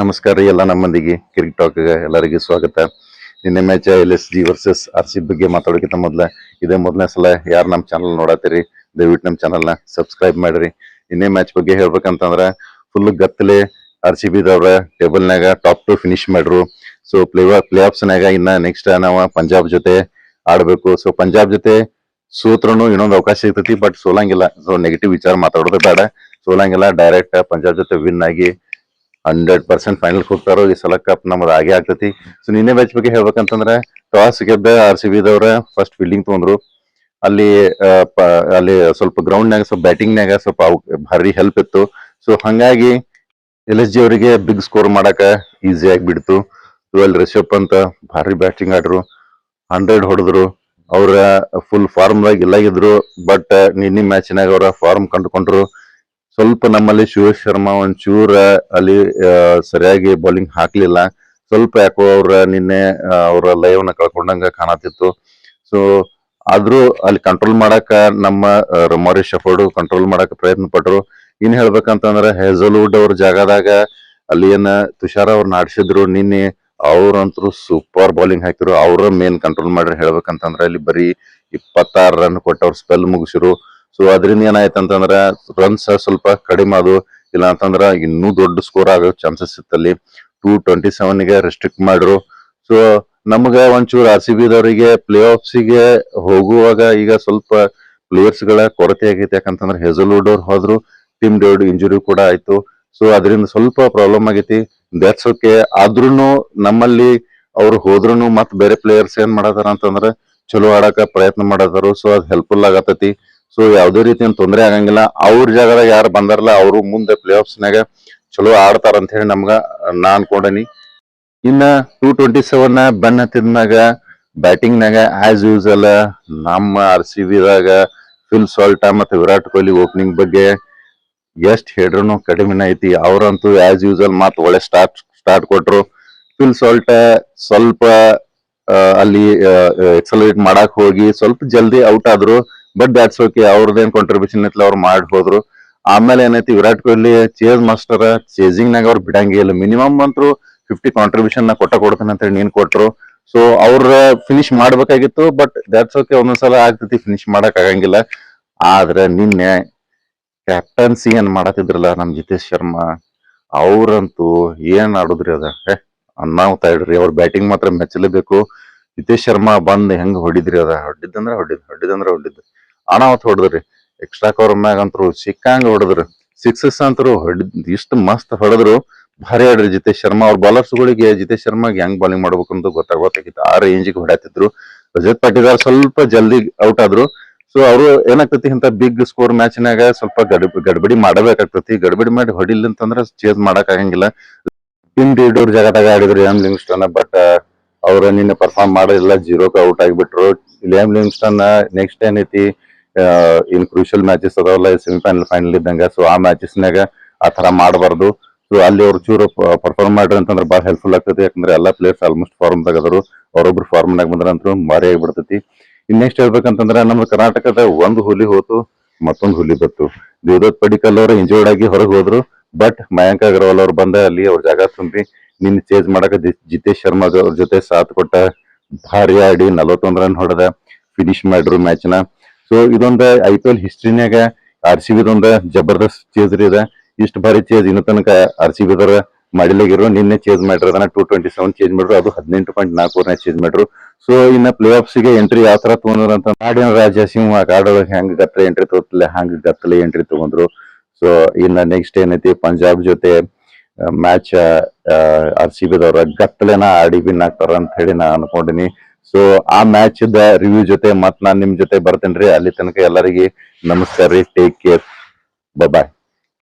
ನಮಸ್ಕಾರ ರೀ ಎಲ್ಲ ನಮ್ಮಂದಿಗೆ ಕ್ರಿಕೆಟ್ ಟಾಕ್ಗೆ ಎಲ್ಲರಿಗೂ ಸ್ವಾಗತ. ನಿನ್ನೆ match L S G versus R C ಬಗ್ಗೆ ಮಾತಾಡೋಕ್ಕಿಂತ ಮೊದ್ಲ ಇದೇ ಮೊದಲನೇ ಸಲ ಯಾರು ನಮ್ಮ ಚಾನಲ್ ನೋಡತ್ತೀರಿ ದಯವಿಟ್ಟು ನಮ್ಮ ಚಾನಲ್ನ ಸಬ್ಸ್ಕ್ರೈಬ್ ಮಾಡ್ರಿ. ಇನ್ನೇ ಮ್ಯಾಚ್ ಬಗ್ಗೆ ಹೇಳ್ಬೇಕಂತಂದ್ರೆ ಫುಲ್ ಗತ್ತಲೆ ಆರ್ ಸಿ ಬಿದವ್ರ ಟೇಬಲ್ನಾಗ ಟಾಪ್ ಟು ಫಿನಿಶ್ ಮಾಡ್ರು. ಸೊ ಪ್ಲೇ ಪ್ಲೇ ಆಫ್ಸ್ನಾಗ ಇನ್ನ ನೆಕ್ಸ್ಟ್ ನಾವು ಪಂಜಾಬ್ ಜೊತೆ ಆಡಬೇಕು. ಸೊ ಪಂಜಾಬ್ ಜೊತೆ ಸೋತ್ರನು ಇನ್ನೊಂದು ಅವಕಾಶ ಸಿಗ್ತೈತಿ ಬಟ್ ಸೋಲಂಗಿಲ್ಲ. ಸೊ ನೆಗೆಟಿವ್ ವಿಚಾರ ಮಾತಾಡೋದು ಬೇಡ. ಸೋಲಂಗಿಲ್ಲ ಡೈರೆಕ್ಟ್ ಪಂಜಾಬ್ ಜೊತೆ ವಿನ್ ಆಗಿ ಹಂಡ್ರೆಡ್ ಪರ್ಸೆಂಟ್ ಫೈನಲ್ ಹೋಗ್ತಾರೋ ಈ ಸಲ ಕಪ್ ನಮ್ದು ಆಗೇ ಆಗ್ತೈತಿ. ಸೊ ನಿನ್ನೆ ಮ್ಯಾಚ್ ಬಗ್ಗೆ ಹೇಳ್ಬೇಕಂತಂದ್ರೆ ಟಾಸ್ ಗೆದ್ದ ಆರ್ ಸಿ ಬಿದವ್ರ ಫಸ್ಟ್ ಫೀಲ್ಡಿಂಗ್ ತೊಗೊಂಡ್ರು. ಅಲ್ಲಿ ಅಲ್ಲಿ ಸ್ವಲ್ಪ ಗ್ರೌಂಡ್ನಾಗ ಸ್ವಲ್ಪ ಬ್ಯಾಟಿಂಗ್ನಾಗ ಸ್ವಲ್ಪ ಅವ್- ಭಾರಿ ಹೆಲ್ಪ್ ಇತ್ತು. ಸೊ ಹಂಗಾಗಿ ಎಲ್ ಎಸ್ ಜಿ ಅವರಿಗೆ ಬಿಗ್ ಸ್ಕೋರ್ ಮಾಡಕ ಈಸಿ ಆಗಿ ಬಿಡ್ತು. ಟ್ವೆಲ್ ರಿಷಬ್ ಅಂತ ಭಾರಿ ಬ್ಯಾಟಿಂಗ್ ಆಡ್ರು. ಹಂಡ್ರೆಡ್ ಹೊಡೆದ್ರು. ಅವ್ರ ಫುಲ್ ಫಾರ್ಮ್ ಇಲ್ಲ ಇದ್ರು. ಬಟ್ ನಿನ್ನೆ ಮ್ಯಾಚ್ನಾಗ ಅವರ ಫಾರ್ಮ್ ಕಂಡುಕೊಂಡ್ರು. ಸ್ವಲ್ಪ ನಮ್ಮಲ್ಲಿ ಶಿವೇಶ್ ಶರ್ಮಾ ಒಂಚೂರ ಅಲ್ಲಿ ಸರಿಯಾಗಿ ಬೌಲಿಂಗ್ ಹಾಕ್ಲಿಲ್ಲ. ಸ್ವಲ್ಪ ಯಾಕೋ ಅವ್ರ ನಿನ್ನೆ ಅವರ ಲಯವನ್ನ ಕಳ್ಕೊಂಡಂಗ ಕಾಣತಿತ್ತು ಸೊ ಆದ್ರೂ ಅಲ್ಲಿ ಕಂಟ್ರೋಲ್ ಮಾಡಕ ನಮ್ಮ ರಮಾರಿ ಶಫರ್ಡ್ ಕಂಟ್ರೋಲ್ ಮಾಡಕ್ ಪ್ರಯತ್ನ ಪಟ್ರು. ಇನ್ ಹೇಳ್ಬೇಕಂತಂದ್ರ ಹೆಜಲ್ವುಡ್ ಅವ್ರ ಜಾಗದಾಗ ಅಲ್ಲಿ ಏನ ತುಷಾರ ಅವ್ರನ್ನ ಆಡ್ಸಿದ್ರು ನಿನ್ನೆ ಅವ್ರಂತೂ ಸೂಪರ್ ಬೌಲಿಂಗ್ ಹಾಕಿದ್ರು ಅವ್ರ ಮೇನ್ ಕಂಟ್ರೋಲ್ ಮಾಡ್ರಿ ಹೇಳ್ಬೇಕಂತಂದ್ರೆ ಅಲ್ಲಿ ಬರೀ ಇಪ್ಪತ್ತಾರು ರನ್ ಕೊಟ್ಟು ಅವ್ರ ಸ್ಪೆಲ್ ಮುಗಿಸಿರು. ಸೊ ಅದರಿಂದ ಏನಾಯ್ತು ಅಂತಂದ್ರೆ ರನ್ಸ್ ಸ್ವಲ್ಪ ಕಡಿಮೆ ಅದು ಇಲ್ಲ ಅಂತಂದ್ರೆ ಇನ್ನೂ ದೊಡ್ಡ ಸ್ಕೋರ್ ಆಗೋ ಚಾನ್ಸಸ್ ಇತ್ತಲ್ಲಿ. ಟೂ ಟ್ವೆಂಟಿ ಸೆವೆನ್ಗೆ ರೆಸ್ಟ್ರಿಕ್ಟ್ ಮಾಡಿದ್ರು. ಸೊ ನಮಗೆ ಒಂಚೂರು ಆರ್ ಸಿ ಬಿದವರಿಗೆ ಪ್ಲೇ ಆಫ್ಸಿಗೆ ಹೋಗುವಾಗ ಈಗ ಸ್ವಲ್ಪ ಪ್ಲೇಯರ್ಸ್ಗಳ ಕೊರತೆ ಆಗೈತೆ. ಯಾಕಂತಂದ್ರೆ ಹೆಜಲ್ವುಡ್ ಅವ್ರು ಹೋದ್ರು. ಟೀಮ್ ಡೇವಿಡ್ ಇಂಜುರಿ ಕೂಡ ಆಯ್ತು. ಸೊ ಅದರಿಂದ ಸ್ವಲ್ಪ ಪ್ರಾಬ್ಲಮ್ ಆಗೈತಿ. ದಟ್ಸ್ ಓಕೆ ಆದ್ರೂ ನಮ್ಮಲ್ಲಿ ಅವ್ರು ಹೋದ್ರೂ ಮತ್ ಬೇರೆ ಪ್ಲೇಯರ್ಸ್ ಏನ್ ಮಾಡತಾರ ಅಂತಂದ್ರೆ ಚಲೋ ಆಡಕ ಪ್ರಯತ್ನ ಮಾಡತಾರು. ಸೊ ಅದ್ ಹೆಲ್ಪ್ಫುಲ್ ಆಗತೈತಿ. ಸೊ ಯಾವ್ದೇ ರೀತಿಯ ತೊಂದರೆ ಆಗಂಗಿಲ್ಲ. ಅವ್ರ ಜಾಗದಾಗ ಯಾರು ಬಂದಾರಲ್ಲ ಅವರು ಮುಂದೆ ಪ್ಲೇ ನಾಗ ಚಲೋ ಆಡ್ತಾರ ಅಂತ ಹೇಳಿ ನಮ್ಗ ನಾ ಅನ್ಕೊಂಡನಿ. ಇನ್ನ ಟೂ ಟ್ವೆಂಟಿ ಸೆವೆನ್ ಬೆನ್ ಹತ್ತಿದ್ನಾಗ ಬ್ಯಾಟಿಂಗ್ ನಾಗ ಆಸ್ ಯೂಸಲ್ ನಮ್ಮ ಆರ್ ಸಿ ಬಿದಾಗ ಫಿಲ್ ಸಾಲ್ಟ ಮತ್ತೆ ವಿರಾಟ್ ಕೊಹ್ಲಿ ಓಪನಿಂಗ್ ಬಗ್ಗೆ ಎಷ್ಟ್ ಹೇಳ್ರೂ ಕಡಿಮೆನ ಐತಿ. ಅವ್ರಂತೂ ಆಸ್ ಯೂಸಲ್ ಮತ್ ಒಳ್ಳೆ ಸ್ಟಾರ್ಟ್ ಸ್ಟಾರ್ಟ್ ಕೊಟ್ರು. ಫಿಲ್ ಸಾಲ್ಟ ಸ್ವಲ್ಪ ಅಲ್ಲಿ ಎಕ್ಸಲರೇಟ್ ಮಾಡಕ್ ಹೋಗಿ ಸ್ವಲ್ಪ ಜಲ್ದಿ ಔಟ್ ಆದ್ರು ಬಟ್ ದಾಟ್ಸ್ ಓಕೆ ಅವ್ರದ್ದೇನ್ ಕಾಂಟ್ರಿಬ್ಯೂಷನ್ ಐತ್ಲ ಅವ್ರು ಮಾಡ್ಬೋದ್ರು ಆಮೇಲೆ ಏನೈತಿ, Virat Kohli chase master chasing ನಾಗ ಅವ್ರು ಬಿಡಂಗಿಲ್ಲ ಮಿನಿಮಮ್ ಅಂತೂ ಫಿಫ್ಟಿ ಕಾಂಟ್ರಿಬ್ಯೂಷನ್ ನಾ ಕೊಟ್ಟ ಕೊಡ್ತೇನೆ ಅಂತ ಹೇಳಿ ನೀನ್ ಕೊಟ್ರು. ಸೊ ಅವ್ರ ಫಿನಿಶ್ ಮಾಡ್ಬೇಕಾಗಿತ್ತು ಬಟ್ ದಾಟ್ಸ್ ಓಕೆ ಒಂದೊಂದ್ಸಲ ಆಗ್ತೈತಿ ಫಿನಿಶ್ ಮಾಡಕ್ ಆಗಂಗಿಲ್ಲ. ಆದ್ರೆ ನಿನ್ನೆ ಕ್ಯಾಪ್ಟನ್ಸಿ ಏನ್ ಮಾಡತಿದ್ರಲ್ಲ ನಮ್ ಜಿತೇಶ್ ಶರ್ಮಾ, ಅವ್ರಂತೂ ಏನ್ ಆಡುದ್ರಿ ಅದ? ಹೇ ಅನ್ನಾವ್ತಾ ಇಡ್ರಿ. ಅವ್ರ ಬ್ಯಾಟಿಂಗ್ ಮಾತ್ರ ಮೆಚ್ಚಲೇಬೇಕು. ಜಿತೇಶ್ ಶರ್ಮಾ ಬಂದ್ ಹೆಂಗ್ ಹೊಡಿದ್ರಿ ಅದ? ಹೊಡಿದಂದ್ರ ಹೊಡಿದ್ ಹೊಡಿದಂದ್ರ ಹೊಡಿದ್ ಅನಾವತ್ ಹೊಡೆದ್ರಿ. ಎಕ್ಸ್ಟ್ರಾ ಕವರ್ ಮ್ಯಾಗ ಅಂತರು ಸಿಕ್ಕಂಗ ಹೊಡೆದ್ರು. ಸಿಕ್ಸಸ್ ಅಂತರು ಹೊಡೆದ್ ಇಷ್ಟ ಮಸ್ತ್ ಹೊಡೆದ್ರು. ಭಾರಿ ಆಡ್ರಿ ಜಿತೇಶ್ ಶರ್ಮಾ. ಅವ್ರ ಬಾಲರ್ಸ್ಗಳಿಗೆ ಜಿತೇಶ್ ಶರ್ಮಾಗೆ ಹೆಂಗ್ ಬಾಲಿಂಗ್ ಮಾಡ್ಬೇಕು ಅಂತ ಗೊತ್ತಾಗೋತ್ತಾಗಿತ್ತು ಆ ರೇಂಜಿಗೆ ಹೊಡ್ಯಾತಿದ್ರು. ರಜತ್ ಪಾಟಿದಾರ್ ಸ್ವಲ್ಪ ಜಲ್ದಿ ಔಟ್ ಆದ್ರು. ಸೊ ಅವರು ಏನಾಗ್ತತಿ ಇಂತ ಬಿಗ್ ಸ್ಕೋರ್ ಮ್ಯಾಚ್ನಾಗ ಸ್ವಲ್ಪ ಗಡ್, ಗಡ್ಬಡಿ ಮಾಡಬೇಕಾಗ್ತತಿ. ಗಡಬಡಿ ಮಾಡಿ ಹೊಡಿಲ್ ಅಂತಂದ್ರ ಚೇಸ್ ಮಾಡಕ್ ಆಗಂಗಿಲ್ಲ ಟಿಮ್ ಡೇಡ್ ಅವ್ರ ಜಾಗದಾಗ ಆಡಿದ್ರು ಎಂ ಲಿಂಗ್ಸ್ಟನ್ ಬಟ್ ಅವ್ರ ನಿನ್ನೆ ಪರ್ಫಾರ್ಮ್ ಮಾಡಿಲ್ಲ. ಜೀರೋಕ್ ಔಟ್ ಆಗಿಬಿಟ್ರು. ಲಿಯಾಮ್ ಲಿಂಗ್ಸ್ಟನ್ ನೆಕ್ಸ್ಟ್ ಏನೈತಿ? ಇನ್ ಕ್ರೂಷಿಯಲ್ ಮ್ಯಾಚಸ್ ಅದಾವಲ್ಲ ಸೆಮಿಫೈನಲ್ ಫೈನಲ್ ಇದ್ದಂಗ. ಸೊ ಆ ಮ್ಯಾಚಸ್ನಾಗ ಆ ತರ ಮಾಡಬಾರ್ದು. ಸೊ ಅಲ್ಲಿ ಅವ್ರು ಚೂರು ಪರ್ಫಾರ್ಮ್ ಮಾಡ್ರಿ ಅಂತಂದ್ರೆ ಭಾಳ ಹೆಲ್ಪ್ಫುಲ್ ಆಗ್ತದೆ. ಯಾಕಂದ್ರೆ ಎಲ್ಲಾ ಪ್ಲೇಯರ್ಸ್ ಆಲ್ಮೋಸ್ಟ್ ಫಾರ್ಮ್ ಅದಾರು. ಅವ್ರೊಬ್ರು ಫಾರ್ಮ್ ನಾಗ ಬಂದ್ರ ಮಾರಿ ಆಗಿಬಿಡ್ತೈತಿ. ಇನ್ ನೆಕ್ಸ್ಟ್ ಹೇಳ್ಬೇಕಂತಂದ್ರೆ, ನಮ್ಮ ಕರ್ನಾಟಕದ ಒಂದು ಹುಲಿ ಹೋತು, ಮತ್ತೊಂದು ಹುಲಿ ಬತ್ತು ದೇವದತ್ ಪಡಿಕಲ್ ಅವರು ಇಂಜೋರ್ಡ್ ಆಗಿ ಹೊರಗೆ ಹೋದ್ರು. ಬಟ್ ಮಯಾಂಕ್ ಅಗರ್ವಾಲ್ ಅವ್ರು ಬಂದ ಅಲ್ಲಿ ಅವ್ರ ಜಾಗ ತುಂಬಿ ನಿನ್ನ ಚೇಂಜ್ ಮಾಡಕ ಜಿತೇಶ್ ಶರ್ಮಾ ಅವ್ರ ಜೊತೆ ಸಾಥ್ ಕೊಟ್ಟ ಭಾರಿ ಆಡಿ ನಲವತ್ತೊಂದ್ ರನ್ ಹೊಡೆದ ಫಿನಿಶ್ ಮಾಡಿದ್ರು ಮ್ಯಾಚ್ನ ಸೊ ಇದೊಂದು ಐ ಪಿ ಎಲ್ ಹಿಸ್ಟ್ರಿನ್ಯಾಗ ಆರ್ ಸಿ ಬಿದೊಂದ ಜಬರ್ದಸ್ತ್ ಚೇಸ್ ರೀ ಇದೆ. ಇಷ್ಟು ಭಾರಿ ಚೇಸ್ ಇನ್ನು ತನಕ ಆರ್ ಸಿ ಬಿದರ ಮಾಡಿಲಾಗಿರೋ ನಿನ್ನೆ ಚೇಂಜ್ ಮಾಡ್ರಿ ಅದನ್ನ ಟೂ ಟ್ವೆಂಟಿ ಸೆವೆನ್ ಚೇಂಜ್ ಮಾಡ್ರು ಅದು ಹದಿನೆಂಟು ಪಾಯಿಂಟ್ ನಾಲ್ಕು ಚೇಂಜ್ ಮಾಡ್ರು ಸೊ ಇನ್ನ ಪ್ಲೇ ಆಫ್ಸ್ಗೆ ಎಂಟ್ರಿ ಯಾವ ತರ ತಗೊಂಡ್ರು ಅಂತ ನಾಡಿನ ರಾಜ ಸಿಂಹ ಕಾಡೊಳಗೆ ಹೆಂಗ್ ಗತ್ತಲೆ ಎಂಟ್ರಿ ತಗೋತಿಲ್ಲ ಹಂಗ ಗತ್ತಲೆ ಎಂಟ್ರಿ ತಗೊಂಡ್ರು. ಸೊ ಇನ್ನ ನೆಕ್ಸ್ಟ್ ಏನೈತಿ? ಪಂಜಾಬ್ ಜೊತೆ ಮ್ಯಾಚ್ ಆರ್ ಸಿ ಬಿದವ್ರ ಗತ್ತಲೆನ ಆಡಿ ಬಿನ್ ಆಗ್ತಾರ ಅಂತ ಹೇಳಿ ನಾ ಅನ್ಕೊಂಡಿನಿ. ಸೊ ಆ ಮ್ಯಾಚ್ ದ ರಿವ್ಯೂ ಜೊತೆ ಮತ್ ನಾನ್ ನಿಮ್ ಜೊತೆ ಬರ್ತೇನ್ರಿ. ಅಲ್ಲಿ ತನಕ ಎಲ್ಲರಿಗೆ ನಮಸ್ಕಾರ ರೀ. Take care bye